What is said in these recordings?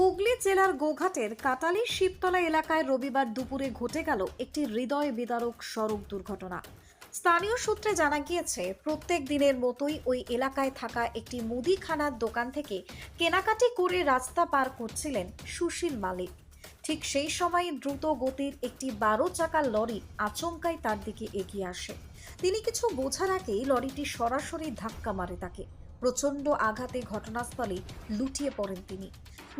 হুগলি জেলার গোঘাটের কাটালি শিবতলা এলাকায় রবিবার দুপুরে ঘটে গেল একটি হৃদয় বিদারক সড়ক দুর্ঘটনা। স্থানীয় সূত্রে জানা গিয়েছে, প্রত্যেক দিনের মতোই ওই এলাকায় থাকা একটি মুদিখানার দোকান থেকে কেনাকাটি করে রাস্তা পার করছিলেন সুশীল মালিক। ঠিক সেই সময় দ্রুত গতির একটি বারো চাকার লরি আচমকাই তার দিকে এগিয়ে আসে। তিনি কিছু বোঝার আগেই লরিটি সরাসরি ধাক্কা মারে তাকে। প্রচণ্ড আঘাতে ঘটনাস্থলে লুটিয়ে পড়েন তিনি।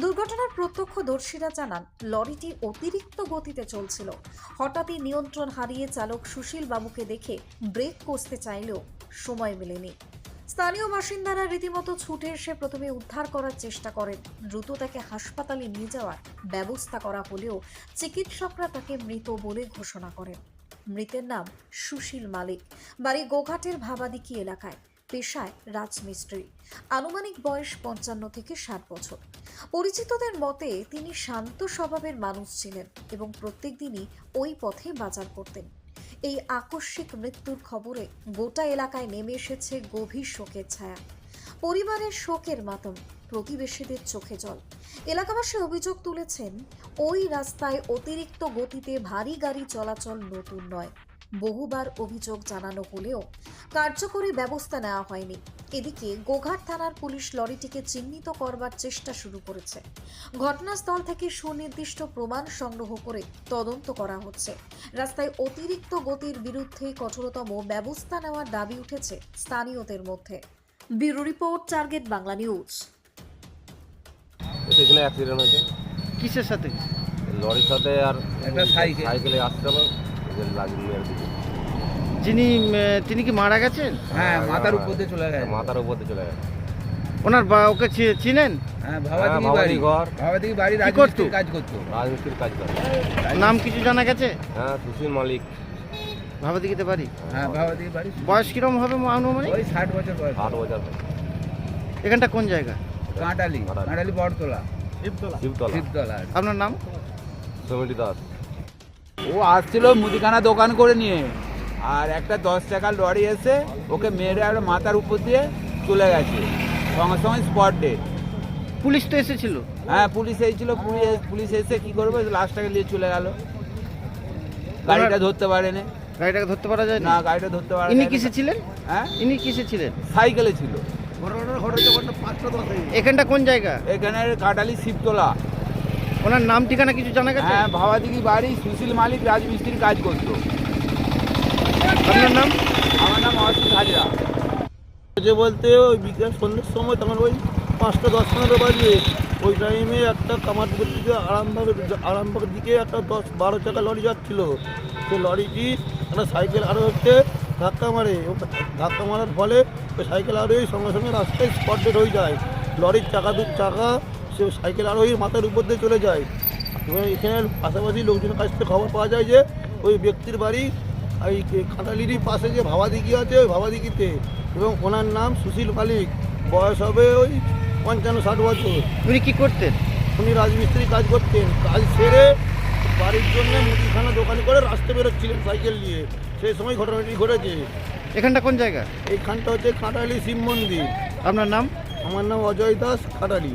দুর্ঘটনার প্রত্যক্ষদর্শীরা জানান, লরিটি অতিরিক্ত গতিতে চলছিল। হঠাৎই নিয়ন্ত্রণ হারিয়ে চালক সুশীল বাবুকে দেখে ব্রেক কষতে চাইলেও সময় মেলেনি। স্থানীয় বাসিন্দারা রীতিমতো ছুটে এসে প্রথমে উদ্ধার করার চেষ্টা করেন। দ্রুত তাকে হাসপাতালে নিয়ে যাওয়ার ব্যবস্থা করা হলেও চিকিৎসকরা তাকে মৃত বলে ঘোষণা করেন। মৃতের নাম সুশীল মালিক। বাড়ি গোঘাটের ভাবাদিকি এলাকায়। পেশায় রাজমিস্ত্রি। আনুমানিক বয়স পঞ্চান্ন থেকে ষাট বছর। পরিচিতদের মতে তিনি শান্ত স্বভাবের মানুষ ছিলেন এবং প্রত্যেক দিনই ওই পথে বাজার করতেন। এই আকস্মিক মৃত্যুর খবরে গোটা এলাকায় নেমে এসেছে গভীর শোকের ছায়া। পরিবারের শোকের মাতম, প্রতিবেশীদের চোখে জল। এলাকাবাসী অভিযোগ তুলেছেন, ওই রাস্তায় অতিরিক্ত গতিতে ভারী গাড়ি চলাচল নতুন নয়। বহুবার অভিযোগ জানানো হলেও কার্যকরী ব্যবস্থা নেওয়া হয়নি। এদিকে গোঘাট থানার পুলিশ লরিটিকে চিহ্নিত করবার চেষ্টা শুরু করেছে। ঘটনাস্থল থেকে সুনির্দিষ্ট প্রমাণ সংগ্রহ করে তদন্ত করা হচ্ছে। রাস্তায় অতিরিক্ত গতির বিরুদ্ধে কঠোরতম ব্যবস্থা নেওয়ার দাবি উঠেছে স্থানীয়দের মধ্যে। Bureau report target Bangla news. এখানে অ্যাক্সিডেন্ট হয়েছে। কিসের সাথে? লরির সাথে আর একটা সাইকেল। সাইকেলে আসছিল যিনি তিনি কি মারা গেছেন? হ্যাঁ মাথার উপর দিয়ে চলে গেছে। মাথার উপর দিয়ে চলে গেছে। ওনার বা ওকে চিনেন? হ্যাঁ হ্যাঁ, বাড়ি। ঘর। বাড়ি রাজমিস্ত্রির কাজ করতো। রাজমিস্ত্রির কাজ করে নাম কিছু জানা গেছে? হ্যাঁ সুশীল মালিক। হ্যাঁ বাড়ি বয়স কিরম হবে আনুমানিক? ওই ষাট বছর বয়স। আট বছর। এখানটা কোন জায়গা? কাঁটালি কাঁটালি। কাঁটালি শিবতলা। শিবতলা। আপনার নাম? সমিতি দাস। ও আসছিল মুদিখানা দোকান করে নিয়ে। আর একটা দশ টাকার লরি এসে ওকে মেরে আর মাথার উপর দিয়ে চলে গেছে। সঙ্গে সঙ্গে স্পট ডেট পুলিশ তো এসেছিল। হ্যাঁ পুলিশ এসেছিল পুলিশ পুলিশ এসে কি করবে? লাস্টটাকে নিয়ে চলে গেল। গাড়িটা ধরতে পারেনি। গাড়িটাকে ধরতে পারা যায় না না গাড়িটা ধরতে পারে ইনি কিসে ছিলেন? হ্যাঁ? ইনি কিসে ছিলেন? সাইকেলে ছিল। এখানটা কোন জায়গা? এখানে কাটালি শিবতলা। ওনার নাম ঠিকানা কিছু জানা গেছে? হ্যাঁ ভাবাদিঘি বাড়ি সুশীল মালিক রাজমিস্ত্রির কাজ করতো। আপনার নাম? আমার নাম অসিত হাজরা। যে বলতে ওই বিকেল সন্ধ্যের সময় তখন ওই পাঁচটা দশ পনেরো বাজে ওই টাইমে একটা কামারপুকুর দিকে আরামবাগের আরামবাগের দিকে একটা দশ বারো চাকা লরি যাচ্ছিল। সে লরিটি একটা সাইকেল আরও হচ্ছে ধাক্কা মারে। ধাক্কা মারার ফলে ওই সাইকেল আরোহী সঙ্গে সঙ্গে রাস্তায় স্পট ডেট হয়ে যায়। লরির চাকা দু চাকা সাইকেল আরোহীর মাথার উপর দিয়ে চলে যায়। এবং এখানে পাশাপাশি লোকজনের কাছ থেকে খবর পাওয়া যায় যে ওই ব্যক্তির বাড়ি এই খাটালিরই পাশে যে ভাবাদিঘি আছে ওই ভাবাদিঘিতে। এবং ওনার নাম সুশীল মালিক। বয়স হবে ওই পঞ্চান্ন ষাট বছর। উনি কী করতেন? উনি রাজমিস্ত্রি কাজ করতেন। কাজ সেরে বাড়ির জন্য মুদিখানা দোকান করে রাস্তা বেরোচ্ছিলেন সাইকেল নিয়ে। সেই সময় ঘটনাটি ঘটেছে। এখানটা কোন জায়গা? এইখানটা হচ্ছে খাটালি শিব মন্দির। আপনার নাম? আমার নাম অজয় দাস খাটালি